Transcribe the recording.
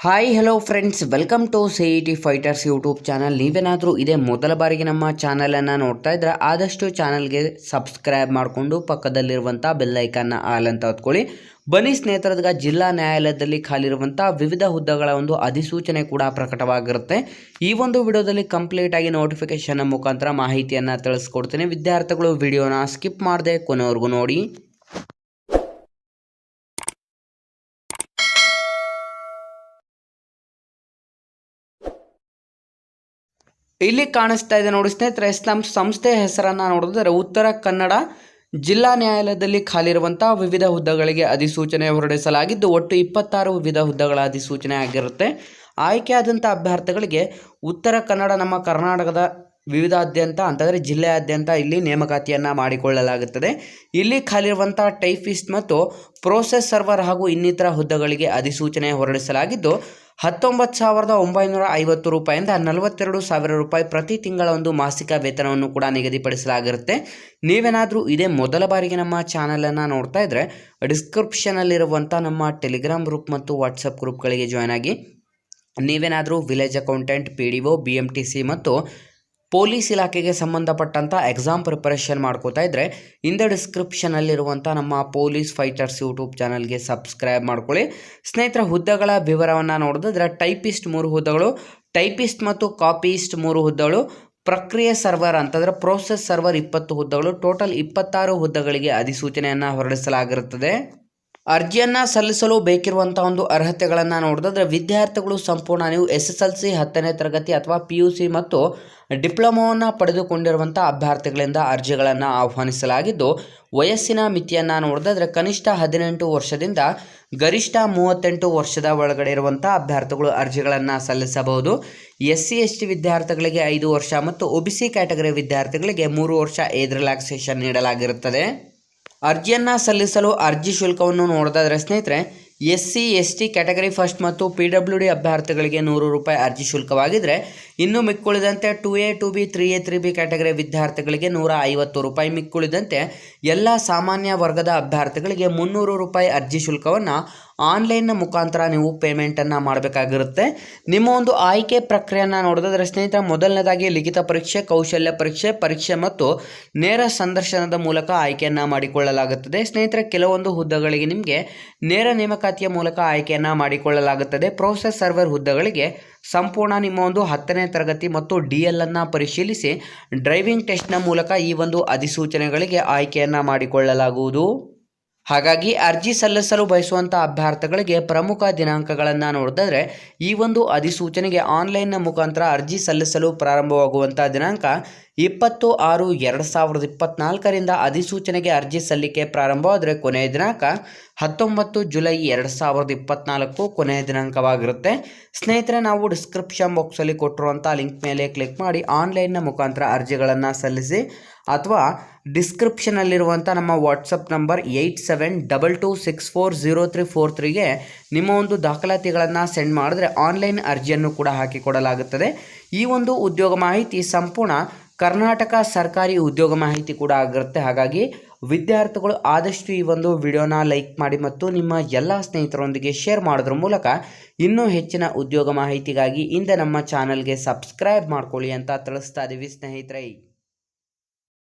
Hi hello friends welcome to C E T fighters YouTube channel ನೀವೇನಾದರೂ ಇದೇ ಮೊದಲ ಬಾರಿಗೆ ನಮ್ಮ ಚಾನಲನ್ನು ನೋಡ್ತಾ ಇದ್ರೆ ಆದಷ್ಟು ಚಾನಲ್ಗೆ ಸಬ್ಸ್ಕ್ರೈಬ್ ಮಾಡಿಕೊಂಡು ಪಕ್ಕದಲ್ಲಿರುವಂಥ ಬೆಲ್ಲೈಕನ್ನ ಆಲ್ ಅಂತ ಹೊತ್ಕೊಳ್ಳಿ. ಬನ್ನಿ ಸ್ನೇಹಿತರದಾಗ, ಜಿಲ್ಲಾ ನ್ಯಾಯಾಲಯದಲ್ಲಿ ಖಾಲಿರುವಂಥ ವಿವಿಧ ಹುದ್ದೆಗಳ ಒಂದು ಅಧಿಸೂಚನೆ ಕೂಡ ಪ್ರಕಟವಾಗಿರುತ್ತೆ. ಈ ಒಂದು ವಿಡಿಯೋದಲ್ಲಿ ಕಂಪ್ಲೀಟ್ ಆಗಿ ನೋಟಿಫಿಕೇಶನ್ ಮುಖಾಂತರ ಮಾಹಿತಿಯನ್ನು ತಿಳಿಸ್ಕೊಡ್ತೀನಿ. ವಿದ್ಯಾರ್ಥಿಗಳು ವಿಡಿಯೋನ ಸ್ಕಿಪ್ ಮಾಡದೆ ಕೊನೆವರೆಗೂ ನೋಡಿ. ಇಲ್ಲಿ ಕಾಣಿಸ್ತಾ ಇದೆ ನೋಡಿ ಸ್ನೇಹಿತರೆ, ಇಸ್ಲಾಂ ಸಂಸ್ಥೆ ಹೆಸರನ್ನು ನೋಡಿದ್ರೆ ಉತ್ತರ ಕನ್ನಡ ಜಿಲ್ಲಾ ನ್ಯಾಯಾಲಯದಲ್ಲಿ ಖಾಲಿರುವಂಥ ವಿವಿಧ ಹುದ್ದೆಗಳಿಗೆ ಅಧಿಸೂಚನೆ ಹೊರಡಿಸಲಾಗಿದ್ದು, ಒಟ್ಟು ಇಪ್ಪತ್ತಾರು ವಿವಿಧ ಹುದ್ದೆಗಳ ಅಧಿಸೂಚನೆ ಆಗಿರುತ್ತೆ. ಆಯ್ಕೆಯಾದಂಥ ಅಭ್ಯರ್ಥಿಗಳಿಗೆ ಉತ್ತರ ಕನ್ನಡ, ನಮ್ಮ ಕರ್ನಾಟಕದ ವಿವಿಧಾದ್ಯಂತ, ಅಂತಂದರೆ ಜಿಲ್ಲೆಯಾದ್ಯಂತ ಇಲ್ಲಿ ನೇಮಕಾತಿಯನ್ನು ಮಾಡಿಕೊಳ್ಳಲಾಗುತ್ತದೆ. ಇಲ್ಲಿ ಖಾಲಿರುವಂಥ ಟೈಪಿಸ್ಟ್ ಮತ್ತು ಪ್ರೋಸೆಸ್ ಸರ್ವರ್ ಹಾಗೂ ಇನ್ನಿತರ ಹುದ್ದೆಗಳಿಗೆ ಅಧಿಸೂಚನೆ ಹೊರಡಿಸಲಾಗಿದ್ದು, ಹತ್ತೊಂಬತ್ತು ಸಾವಿರದ ಒಂಬೈನೂರ ಐವತ್ತು ರೂಪಾಯಿಂದ ನಲವತ್ತೆರಡು ಸಾವಿರ ರೂಪಾಯಿ ಪ್ರತಿ ತಿಂಗಳ ಒಂದು ಮಾಸಿಕ ವೇತನವನ್ನು ಕೂಡ ನಿಗದಿಪಡಿಸಲಾಗಿರುತ್ತೆ. ನೀವೇನಾದರೂ ಇದೇ ಮೊದಲ ಬಾರಿಗೆ ನಮ್ಮ ಚಾನಲನ್ನು ನೋಡ್ತಾ ಇದ್ದರೆ ಡಿಸ್ಕ್ರಿಪ್ಷನಲ್ಲಿರುವಂಥ ನಮ್ಮ ಟೆಲಿಗ್ರಾಮ್ ಗ್ರೂಪ್ ಮತ್ತು ವಾಟ್ಸಪ್ ಗ್ರೂಪ್ಗಳಿಗೆ ಜಾಯ್ನ್ ಆಗಿ, ನೀವೇನಾದರೂ village accountant, P D O, B M T C ಮತ್ತು ಪೊಲೀಸ್ ಇಲಾಖೆಗೆ ಸಂಬಂಧಪಟ್ಟಂಥ ಎಕ್ಸಾಮ್ ಪ್ರಿಪರೇಷನ್ ಮಾಡ್ಕೋತಾ ಇದ್ದರೆ ಇಂದ ಡಿಸ್ಕ್ರಿಪ್ಷನಲ್ಲಿರುವಂಥ ನಮ್ಮ ಪೊಲೀಸ್ ಫೈಟರ್ಸ್ ಯೂಟ್ಯೂಬ್ ಚಾನಲ್ಗೆ ಸಬ್ಸ್ಕ್ರೈಬ್ ಮಾಡ್ಕೊಳ್ಳಿ. ಸ್ನೇಹಿತರ, ಹುದ್ದೆಗಳ ವಿವರವನ್ನು ನೋಡಿದ್ರೆ ಟೈಪಿಸ್ಟ್ ಮೂರು ಹುದ್ದೆಗಳು ಟೈಪಿಸ್ಟ್ ಮತ್ತು ಕಾಪಿಸ್ಟ್ ಮೂರು ಹುದ್ದೆಗಳು, ಪ್ರಕ್ರಿಯೆ ಸರ್ವರ್ ಅಂತಂದರೆ ಪ್ರೋಸೆಸ್ ಸರ್ವರ್ ಇಪ್ಪತ್ತು ಹುದ್ದೆಗಳು ಟೋಟಲ್ ಇಪ್ಪತ್ತಾರು ಹುದ್ದೆಗಳಿಗೆ ಅಧಿಸೂಚನೆಯನ್ನು ಹೊರಡಿಸಲಾಗಿರುತ್ತದೆ. ಅರ್ಜಿಯನ್ನು ಸಲ್ಲಿಸಲು ಬೇಕಿರುವಂಥ ಒಂದು ಅರ್ಹತೆಗಳನ್ನು ನೋಡಿದ್ರೆ ವಿದ್ಯಾರ್ಥಿಗಳು ಸಂಪೂರ್ಣ ನೀವು ಎಸ್ ಎಸ್ ಎಲ್ ಸಿ ಹತ್ತನೇ ತರಗತಿ ಅಥವಾ ಪಿ ಯು ಸಿ ಮತ್ತು ಡಿಪ್ಲೊಮೋವನ್ನು ಪಡೆದುಕೊಂಡಿರುವಂಥ ಅಭ್ಯರ್ಥಿಗಳಿಂದ ಅರ್ಜಿಗಳನ್ನು ಆಹ್ವಾನಿಸಲಾಗಿದ್ದು, ವಯಸ್ಸಿನ ಮಿತಿಯನ್ನು ನೋಡಿದ್ರೆ ಕನಿಷ್ಠ ಹದಿನೆಂಟು ವರ್ಷದಿಂದ ಗರಿಷ್ಠ ಮೂವತ್ತೆಂಟು ವರ್ಷದ ಒಳಗಡೆ ಇರುವಂಥ ಅಭ್ಯರ್ಥಿಗಳು ಅರ್ಜಿಗಳನ್ನು ಸಲ್ಲಿಸಬಹುದು. ಎಸ್ ಸಿ ಎಸ್ ಟಿ ವಿದ್ಯಾರ್ಥಿಗಳಿಗೆ ಐದು ವರ್ಷ ಮತ್ತು ಒ ಬಿ ಸಿ ಕ್ಯಾಟಗರಿ ವಿದ್ಯಾರ್ಥಿಗಳಿಗೆ ಮೂರು ವರ್ಷ ಏಜ್ ರಿಲ್ಯಾಕ್ಸೇಷನ್ ನೀಡಲಾಗಿರುತ್ತದೆ. ಅರ್ಜಿಯನ್ನು ಸಲ್ಲಿಸಲು ಅರ್ಜಿ ಶುಲ್ಕವನ್ನು ನೋಡೋದಾದರೆ ಸ್ನೇಹಿತರೆ S C S T category first ಮತ್ತು ಪಿ ಡಬ್ಲ್ಯೂ ಡಿ ಅಭ್ಯರ್ಥಿಗಳಿಗೆ ನೂರು ರೂಪಾಯಿ ಅರ್ಜಿ ಶುಲ್ಕವಾಗಿದ್ದರೆ ಇನ್ನು ಮಿಕ್ಕುಳಿದಂತೆ two A two B three A three B category ವಿದ್ಯಾರ್ಥಿಗಳಿಗೆ ನೂರ ಐವತ್ತು ರೂಪಾಯಿ ಮಿಕ್ಕುಳಿದಂತೆ ಎಲ್ಲ ಸಾಮಾನ್ಯ ವರ್ಗದ ಅಭ್ಯರ್ಥಿಗಳಿಗೆ ಮುನ್ನೂರು ರೂಪಾಯಿ ಅರ್ಜಿ ಶುಲ್ಕವನ್ನು ಆನ್ಲೈನ್ನ ಮುಖಾಂತರ ನೀವು ಪೇಮೆಂಟನ್ನು ಮಾಡಬೇಕಾಗಿರುತ್ತೆ. ನಿಮ್ಮ ಒಂದು ಆಯ್ಕೆ ಪ್ರಕ್ರಿಯೆಯನ್ನು ನೋಡಿದ್ರೆ ಸ್ನೇಹಿತರ, ಮೊದಲನೇದಾಗಿ ಲಿಖಿತ ಪರೀಕ್ಷೆ, ಕೌಶಲ್ಯ ಪರೀಕ್ಷೆ ಪರೀಕ್ಷೆ ಮತ್ತು ನೇರ ಸಂದರ್ಶನದ ಮೂಲಕ ಆಯ್ಕೆಯನ್ನು ಮಾಡಿಕೊಳ್ಳಲಾಗುತ್ತದೆ. ಸ್ನೇಹಿತರೆ, ಕೆಲವೊಂದು ಹುದ್ದೆಗಳಿಗೆ ನಿಮಗೆ ನೇರ ನೇಮಕಾತಿಯ ಮೂಲಕ ಆಯ್ಕೆಯನ್ನು ಮಾಡಿಕೊಳ್ಳಲಾಗುತ್ತದೆ. ಪ್ರೊಸೆಸ್ ಸರ್ವರ್ ಹುದ್ದೆಗಳಿಗೆ ಸಂಪೂರ್ಣ ನಿಮ್ಮ ಒಂದು ಹತ್ತನೇ ತರಗತಿ ಮತ್ತು ಡಿ ಎಲ್ ಅನ್ನು ಪರಿಶೀಲಿಸಿ ಡ್ರೈವಿಂಗ್ ಟೆಸ್ಟ್ನ ಮೂಲಕ ಈ ಒಂದು ಅಧಿಸೂಚನೆಗಳಿಗೆ ಆಯ್ಕೆಯನ್ನು ಮಾಡಿಕೊಳ್ಳಲಾಗುವುದು. ಹಾಗಾಗಿ ಅರ್ಜಿ ಸಲ್ಲಿಸಲು ಬಯಸುವಂಥ ಅಭ್ಯರ್ಥಿಗಳಿಗೆ ಪ್ರಮುಖ ದಿನಾಂಕಗಳನ್ನು ನೋಡಿದ್ರೆ ಈ ಒಂದು ಅಧಿಸೂಚನೆಗೆ ಆನ್ಲೈನ್ನ ಮುಖಾಂತರ ಅರ್ಜಿ ಸಲ್ಲಿಸಲು ಪ್ರಾರಂಭವಾಗುವಂಥ ದಿನಾಂಕ ಇಪ್ಪತ್ತು ಆರು ಎರಡು ಸಾವಿರದ ಇಪ್ಪತ್ನಾಲ್ಕರಿಂದ ಅಧಿಸೂಚನೆಗೆ ಅರ್ಜಿ ಸಲ್ಲಿಕೆ ಪ್ರಾರಂಭವಾದರೆ ಕೊನೆಯ ದಿನಾಂಕ ಹತ್ತೊಂಬತ್ತು ಜುಲೈ ಎರಡು ಸಾವಿರದ ಇಪ್ಪತ್ನಾಲ್ಕು ಕೊನೆಯ ದಿನಾಂಕವಾಗಿರುತ್ತೆ. ಸ್ನೇಹಿತರೆ, ನಾವು ಡಿಸ್ಕ್ರಿಪ್ಷನ್ ಬಾಕ್ಸಲ್ಲಿ ಕೊಟ್ಟಿರುವಂಥ ಲಿಂಕ್ ಮೇಲೆ ಕ್ಲಿಕ್ ಮಾಡಿ ಆನ್ಲೈನ್ನ ಮುಖಾಂತರ ಅರ್ಜಿಗಳನ್ನು ಸಲ್ಲಿಸಿ ಅಥವಾ ಡಿಸ್ಕ್ರಿಪ್ಷನಲ್ಲಿರುವಂಥ ನಮ್ಮ WhatsApp number eight seven double two six four zero three four ತ್ರೀಗೆ ನಿಮ್ಮ ಒಂದು ದಾಖಲಾತಿಗಳನ್ನು ಸೆಂಡ್ ಮಾಡಿದ್ರೆ ಆನ್ಲೈನ್ ಅರ್ಜಿಯನ್ನು ಕೂಡ ಹಾಕಿಕೊಡಲಾಗುತ್ತದೆ. ಈ ಒಂದು ಉದ್ಯೋಗ ಮಾಹಿತಿ ಸಂಪೂರ್ಣ ಕರ್ನಾಟಕ ಸರ್ಕಾರಿ ಉದ್ಯೋಗ ಮಾಹಿತಿ ಕೂಡ ಆಗಿರುತ್ತೆ. ಹಾಗಾಗಿ ವಿದ್ಯಾರ್ಥಿಗಳು ಆದಷ್ಟು ಈ ಒಂದು ವಿಡಿಯೋನ ಲೈಕ್ ಮಾಡಿ ಮತ್ತು ನಿಮ್ಮ ಎಲ್ಲ ಸ್ನೇಹಿತರೊಂದಿಗೆ ಶೇರ್ ಮಾಡೋದ್ರ ಮೂಲಕ ಇನ್ನೂ ಹೆಚ್ಚಿನ ಉದ್ಯೋಗ ಮಾಹಿತಿಗಾಗಿ ಇಂದ ನಮ್ಮ ಚಾನಲ್ಗೆ ಸಬ್ಸ್ಕ್ರೈಬ್ ಮಾಡ್ಕೊಳ್ಳಿ ಅಂತ ತಿಳಿಸ್ತಾ ಇದ್ದೀವಿ ಸ್ನೇಹಿತರೆ.